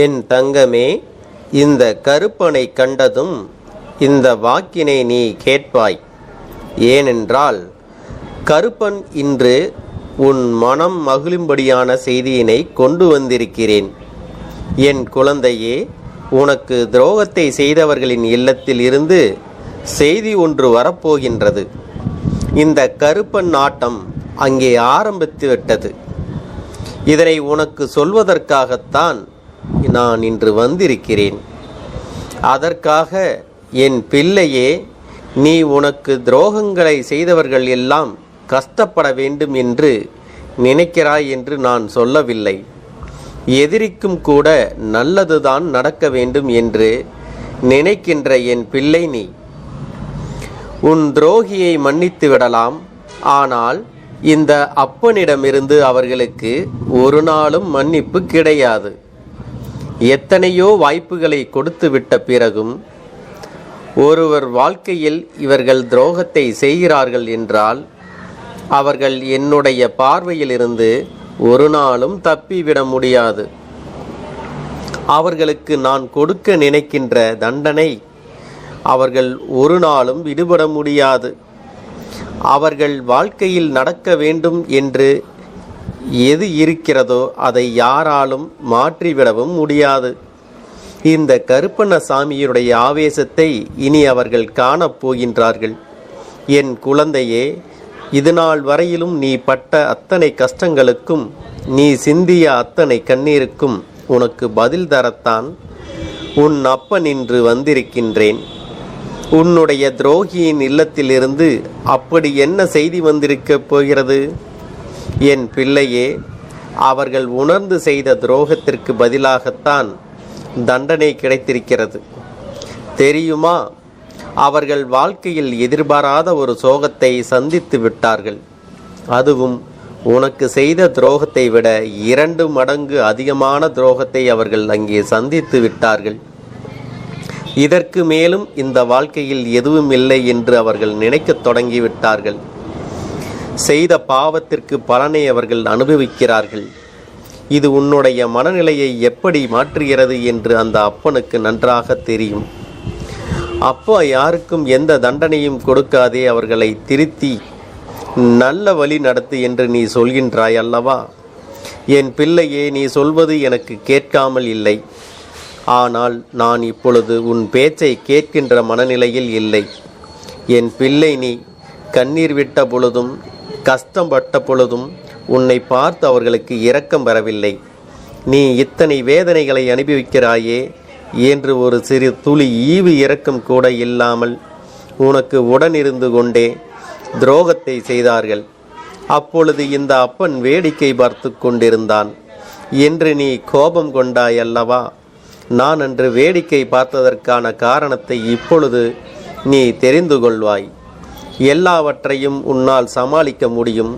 என் தங்கமே இந்த கருப்பனை கண்டதும் இந்த வாக்கினை நீ கேட்பாய். ஏனென்றால் கருப்பன் இன்று உன் மனம் மகிழும்படியான செய்தியினை கொண்டு வந்திருக்கிறேன். என் குழந்தையே உனக்கு துரோகத்தை செய்தவர்களின் இல்லத்தில் இருந்து செய்தி ஒன்று வரப்போகின்றது. இந்த கருப்பன் நாட்டம் அங்கே ஆரம்பித்து விட்டது. இதனை உனக்கு சொல்வதற்காகத்தான் நான் இன்று வந்திருக்கிறேன். அதற்காக என் பிள்ளையே நீ உனக்கு துரோகங்களை செய்தவர்கள் எல்லாம் கஷ்டப்பட வேண்டும் என்று நினைக்கிறாய் என்று நான் சொல்லவில்லை. எதிரிக்கும் கூட நல்லதுதான் நடக்க வேண்டும் என்று நினைக்கின்ற என் பிள்ளை நீ. உன் துரோகியை மன்னித்து விடலாம். ஆனால் இந்த அப்பனிடமிருந்து அவர்களுக்கு ஒரு நாளும் மன்னிப்பு கிடையாது. எத்தனையோ வாய்ப்புகளை கொடுத்து விட்ட பிறகும் ஒருவர் வாழ்க்கையில் இவர்கள் துரோகத்தை செய்கிறார்கள் என்றால் அவர்கள் என்னுடைய பார்வையிலிருந்து ஒரு நாளும் தப்பிவிட முடியாது. அவர்களுக்கு நான் கொடுக்க நினைக்கின்ற தண்டனை அவர்கள் ஒரு நாளும் விடுபட முடியாது. அவர்கள் வாழ்க்கையில் நடக்க வேண்டும் என்று எது இருக்கிறதோ அதை யாராலும் மாற்றிவிடவும் முடியாது. இந்த கருப்பண்ணசாமியுடைய ஆவேசத்தை இனி அவர்கள் காணப் போகின்றார்கள். என் குழந்தையே இதுநாள் வரையிலும் நீ பட்ட அத்தனை கஷ்டங்களுக்கும் நீ சிந்திய அத்தனை கண்ணீருக்கும் உனக்கு பதில் தரத்தான் உன் அப்பன் இன்று வந்திருக்கின்றேன். உன்னுடைய துரோகியின் இல்லத்திலிருந்து அப்படி என்ன செய்தி வந்திருக்கப் போகிறது? என் பிள்ளையே அவர்கள் உணர்ந்து செய்த துரோகத்திற்கு பதிலாகத்தான் தண்டனை கிடைத்திருக்கிறது. தெரியுமா? அவர்கள் வாழ்க்கையில் எதிர்பாராத ஒரு சோகத்தை சந்தித்து விட்டார்கள். அதுவும் உனக்கு செய்த துரோகத்தை விட இரண்டு மடங்கு அதிகமான துரோகத்தை அவர்கள் அங்கே சந்தித்து விட்டார்கள். இதற்கு மேலும் இந்த வாழ்க்கையில் எதுவும் இல்லை என்று அவர்கள் நினைக்கத் தொடங்கிவிட்டார்கள் செய்த பாவத்திற்கு பலனை அவர்கள் அனுபவிக்கிறார்கள். இது உன்னுடைய மனநிலையை எப்படி மாற்றுகிறது என்று அந்த அப்பனுக்கு நன்றாக தெரியும். அப்பா யாருக்கும் எந்த தண்டனையும் கொடுக்காதே அவர்களை திருத்தி நல்ல வழி நடத்து என்று நீ சொல்கின்றாய் அல்லவா? என் பிள்ளையே நீ சொல்வது எனக்கு கேட்காமல் இல்லை. ஆனால் நான் இப்பொழுது உன் பேச்சை கேட்கின்ற மனநிலையில் இல்லை. என் பிள்ளை நீ கண்ணீர் விட்ட பொழுதும் கஷ்டப்பட்ட பொழுதும் உன்னை பார்த்து அவர்களுக்கு இரக்கம் வரவில்லை. நீ இத்தனை வேதனைகளை அனுபவிக்கிறாயே என்று ஒரு சிறு துளி ஈவு இரக்கம் கூட இல்லாமல் உனக்கு உடனிருந்து கொண்டே துரோகத்தை செய்தார்கள். அப்பொழுது இந்த அப்பன் வேடிக்கை பார்த்து கொண்டிருந்தான். என்று நீ கோபம் கொண்டாய் அல்லவா? நான் அன்று வேடிக்கை பார்த்ததற்கான காரணத்தை இப்பொழுது நீ தெரிந்து கொள்வாய். எல்லாவற்றையும் உன்னால் சமாளிக்க முடியும்.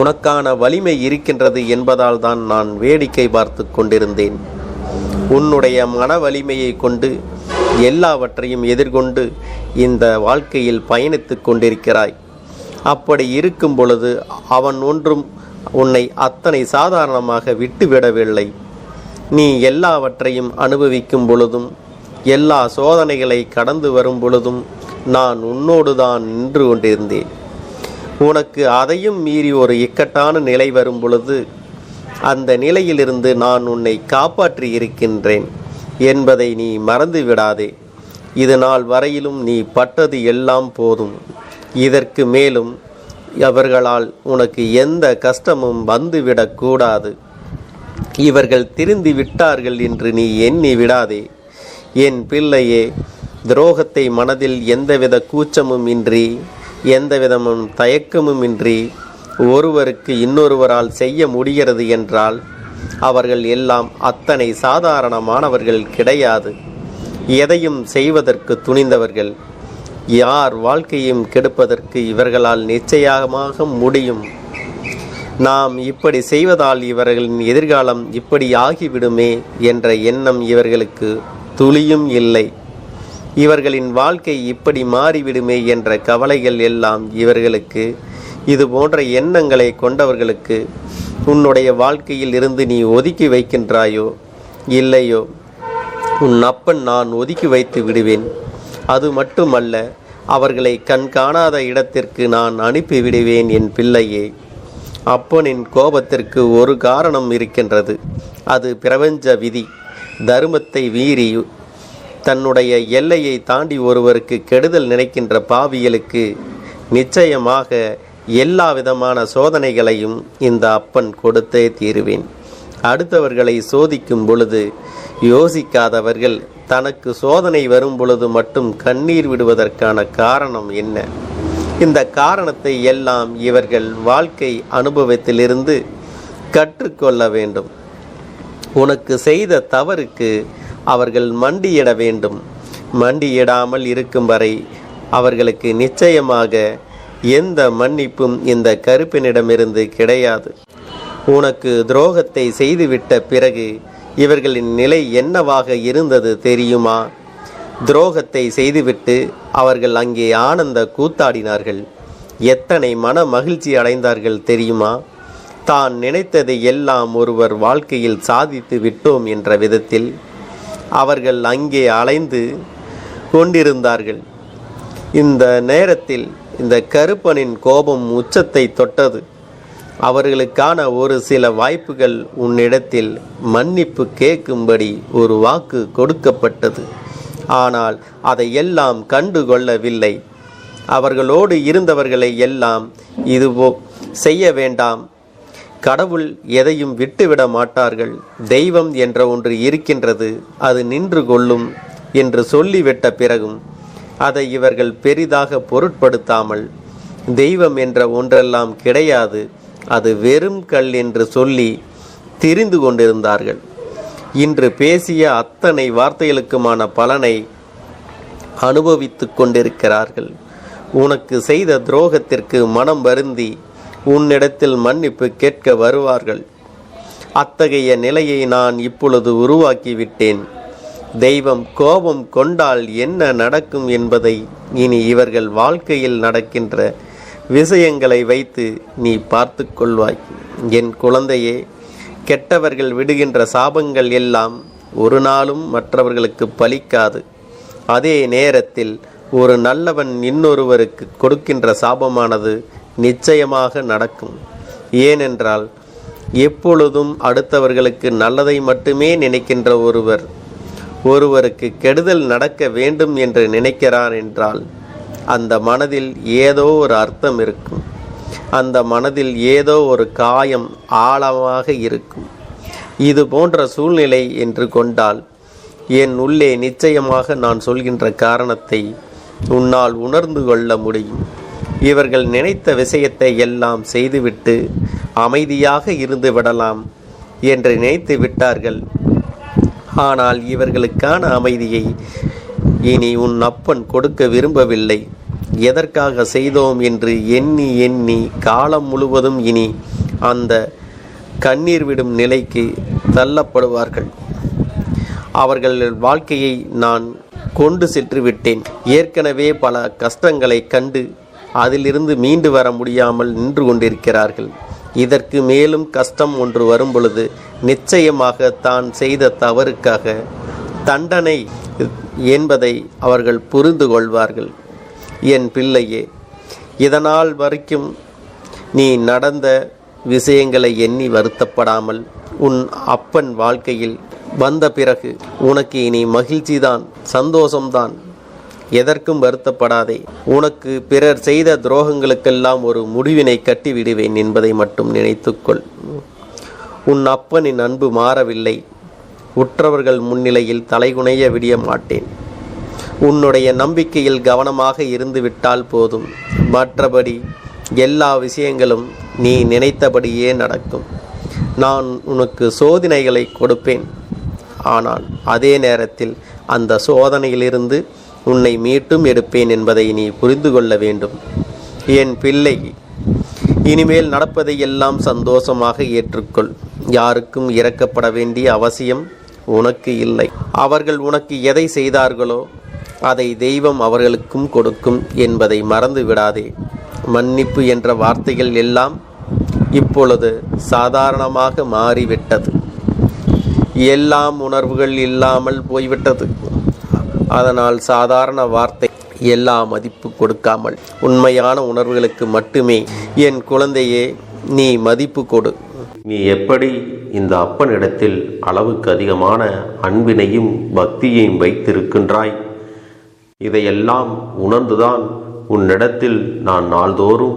உனக்கான வலிமை இருக்கின்றது என்பதால் தான் நான் வேடிக்கை பார்த்து கொண்டிருந்தேன். உன்னுடைய மன வலிமையை கொண்டு எல்லாவற்றையும் எதிர்கொண்டு இந்த வாழ்க்கையில் பயணித்து கொண்டிருக்கிறாய். அப்படி இருக்கும் பொழுது அவன் ஒன்றும் உன்னை அத்தனை சாதாரணமாக விட்டுவிடவில்லை. நீ எல்லாவற்றையும் அனுபவிக்கும் பொழுதும் எல்லா சோதனைகளை கடந்து வரும் பொழுதும் நான் உன்னோடு தான் நின்று கொண்டிருந்தேன். உனக்கு அதையும் மீறி ஒரு இக்கட்டான நிலை வரும் பொழுது அந்த நிலையிலிருந்து நான் உன்னை காப்பாற்றி இருக்கின்றேன் என்பதை நீ மறந்து விடாதே. இது நாள் வரையிலும் நீ பட்டது எல்லாம் போதும். இதற்கு மேலும் அவர்களால் உனக்கு எந்த கஷ்டமும் வந்துவிடக்கூடாது இவர்கள் திருந்தி விட்டார்கள் என்று நீ எண்ணி விடாதே. என் பிள்ளையே துரோகத்தை மனதில் எந்தவித கூச்சமும் இன்றி எந்த விதமும் தயக்கமும் இன்றி ஒருவருக்கு இன்னொருவரால் செய்ய முடிகிறது என்றால் அவர்கள் எல்லாம் அத்தனை சாதாரணமானவர்கள் கிடையாது. எதையும் செய்வதற்கு துணிந்தவர்கள் யார் வாழ்க்கையும் கெடுப்பதற்கு இவர்களால் நிச்சயமாக முடியும். நாம் இப்படி செய்வதால் இவர்களின் எதிர்காலம் இப்படி ஆகிவிடுமே என்ற எண்ணம் இவர்களுக்கு துளியும் இல்லை. இவர்களின் வாழ்க்கை இப்படி மாறிவிடுமே என்ற கவலைகள் எல்லாம் இவர்களுக்கு இது போன்ற எண்ணங்களை கொண்டவர்களுக்கு உன்னுடைய வாழ்க்கையில் இருந்து நீ ஒதுக்கி வைக்கின்றாயோ? இல்லையோ உன் அப்பன் நான் ஒதுக்கி வைத்து விடுவேன். அது மட்டுமல்ல அவர்களை கண் காணாத இடத்திற்கு நான் அனுப்பிவிடுவேன் என் பிள்ளையே. அப்பனின் கோபத்திற்கு ஒரு காரணம் இருக்கின்றது. அது பிரபஞ்ச விதி. தர்மத்தை மீறி தன்னுடைய எல்லையை தாண்டி ஒருவருக்கு கெடுதல் நினைக்கின்ற பாவியலுக்கு நிச்சயமாக எல்லா விதமான சோதனைகளையும் இந்த அப்பன் கொடுத்தே தீருவேன். அடுத்தவர்களை சோதிக்கும் பொழுது யோசிக்காதவர்கள் தனக்கு சோதனை வரும் பொழுது மட்டும் கண்ணீர் விடுவதற்கான காரணம் என்ன? இந்த காரணத்தை எல்லாம் இவர்கள் வாழ்க்கை அனுபவத்திலிருந்து கற்றுக்கொள்ள வேண்டும். உனக்கு செய்த தவறுக்கு அவர்கள் மண்டியிட வேண்டும். மண்டியிடாமல் இருக்கும் வரை அவர்களுக்கு நிச்சயமாக எந்த மன்னிப்பும் இந்த கருப்பினிடமிருந்து கிடையாது. உனக்கு துரோகத்தை செய்துவிட்ட பிறகு இவர்களின் நிலை என்னவாக இருந்தது தெரியுமா? துரோகத்தை செய்துவிட்டு அவர்கள் அங்கே ஆனந்த கூத்தாடினார்கள். எத்தனை மன மகிழ்ச்சி அடைந்தார்கள் தெரியுமா? தான் நினைத்ததை எல்லாம் ஒருவர் வாழ்க்கையில் சாதித்து விட்டோம் என்ற விதத்தில் அவர்கள் அங்கே அலைந்து கொண்டிருந்தார்கள். இந்த நேரத்தில் இந்த கருப்பனின் கோபம் உச்சத்தை தொட்டது. அவர்களுக்கான ஒரு சில வாய்ப்புகள் உன்னிடத்தில் மன்னிப்பு கேட்கும்படி ஒரு வாக்கு கொடுக்கப்பட்டது. ஆனால் அதை எல்லாம் கண்டுகொள்ளவில்லை. அவர்களோடு இருந்தவர்களை எல்லாம் இதுவோ செய்ய வேண்டாம். கடவுள் எதையும் விட்டுவிட மாட்டார்கள். தெய்வம் என்ற ஒன்று இருக்கின்றது அது நின்று கொள்ளும் என்று சொல்லிவிட்ட பிறகும் அதை இவர்கள் பெரிதாக பொருட்படுத்தாமல் தெய்வம் என்ற ஒன்றெல்லாம் கிடையாது அது வெறும் கல் என்று சொல்லி திரிந்து கொண்டிருந்தார்கள். இன்று பேசிய அத்தனை வார்த்தைகளுக்குமான பலனை அனுபவித்து கொண்டிருக்கிறார்கள். உனக்கு செய்த துரோகத்திற்கு மனம் வருந்தி உன்னிடத்தில் மன்னிப்பு கேட்க வருவார்கள். அத்தகைய நிலையை நான் இப்பொழுது உருவாக்கிவிட்டேன். தெய்வம் கோபம் கொண்டால் என்ன நடக்கும் என்பதை இனி இவர்கள் வாழ்க்கையில் நடக்கின்ற விஷயங்களை வைத்து நீ பார்த்து கொள்வாய். என் குழந்தையே கெட்டவர்கள் விடுகின்ற சாபங்கள் எல்லாம் ஒரு நாளும் மற்றவர்களுக்கு பலிக்காது. அதே நேரத்தில் ஒரு நல்லவன் இன்னொருவருக்கு கொடுக்கின்ற சாபமானது நிச்சயமாக நடக்கும். ஏனென்றால் எப்பொழுதும் அடுத்தவர்களுக்கு நல்லதை மட்டுமே நினைக்கின்ற ஒருவர் ஒருவருக்கு கெடுதல் நடக்க வேண்டும் என்று நினைக்கிறார் என்றால் அந்த மனதில் ஏதோ ஒரு அர்த்தம் இருக்கும். அந்த மனதில் ஏதோ ஒரு காயம் ஆழமாக இருக்கும். இது போன்ற சூழ்நிலை என்று கொண்டால் என் உள்ளே நிச்சயமாக நான் சொல்கின்ற காரணத்தை உன்னால் உணர்ந்து கொள்ள முடியும். இவர்கள் நினைத்த விஷயத்தை எல்லாம் செய்துவிட்டு அமைதியாக இருந்து விடலாம் என்று நினைத்து விட்டார்கள். ஆனால் இவர்களுக்கான அமைதியை இனி உன் அப்பன் கொடுக்க விரும்பவில்லை. எதற்காக செய்தோம் என்று எண்ணி எண்ணி காலம் முழுவதும் இனி அந்த கண்ணீர் விடும் நிலைக்கு தள்ளப்படுவார்கள். அவர்கள் வாழ்க்கையை நான் கொண்டு சென்று விட்டேன். ஏற்கனவே பல கஷ்டங்களை கண்டு அதிலிருந்து மீண்டு வர முடியாமல் நின்று கொண்டிருக்கிறார்கள். இதற்கு மேலும் கஷ்டம் ஒன்று வரும் பொழுது நிச்சயமாக தான் செய்த தவறுக்காக தண்டனை என்பதை அவர்கள் புரிந்து கொள்வார்கள். என் பிள்ளையே இதனால் வரைக்கும் நீ நடந்த விஷயங்களை எண்ணி வருத்தப்படாமல் உன் அப்பன் வாழ்க்கையில் வந்த பிறகு உனக்கு இனி மகிழ்ச்சிதான் சந்தோஷம்தான் எதற்கும் வருத்தப்படாதே. உனக்கு பிறர் செய்த துரோகங்களுக்கெல்லாம் ஒரு முடிவினை கட்டி விடுவேன் என்பதை மட்டும் நினைத்துக்கொள். உன் அப்பனின் அன்பு மாறவில்லை. உற்றவர்கள் முன்னிலையில் தலைகுனைய விடிய மாட்டேன். உன்னுடைய நம்பிக்கையில் கவனமாக இருந்துவிட்டால் போதும். மற்றபடி எல்லா விஷயங்களும் நீ நினைத்தபடியே நடக்கும். நான் உனக்கு சோதனைகளை கொடுப்பேன். ஆனால் அதே நேரத்தில் அந்த சோதனையிலிருந்து உன்னை மீட்டும் எடுப்பேன் என்பதை நீ புரிந்து கொள்ள வேண்டும். என் பிள்ளை இனிமேல் நடப்பதை எல்லாம் சந்தோஷமாக ஏற்றுக்கொள். யாருக்கும் இறக்கப்பட வேண்டிய அவசியம் உனக்கு இல்லை. அவர்கள் உனக்கு எதை செய்தார்களோ அதை தெய்வம் அவர்களுக்கும் கொடுக்கும் என்பதை மறந்து விடாதே. மன்னிப்பு என்ற வார்த்தைகள் எல்லாம் இப்பொழுது சாதாரணமாக மாறிவிட்டது. எல்லாம் உணர்வுகள் இல்லாமல் போய்விட்டது. அதனால் சாதாரண வார்த்தை எல்லா மதிப்பு கொடுக்காமல் உண்மையான உணர்வுகளுக்கு மட்டுமே என் குழந்தையே நீ மதிப்பு கொடு. நீ எப்படி இந்த அப்பனிடத்தில் அளவுக்கு அதிகமான அன்பினையும் பக்தியையும் வைத்திருக்கின்றாய்? இதையெல்லாம் உணர்ந்துதான் உன்னிடத்தில் நான் நாள்தோறும்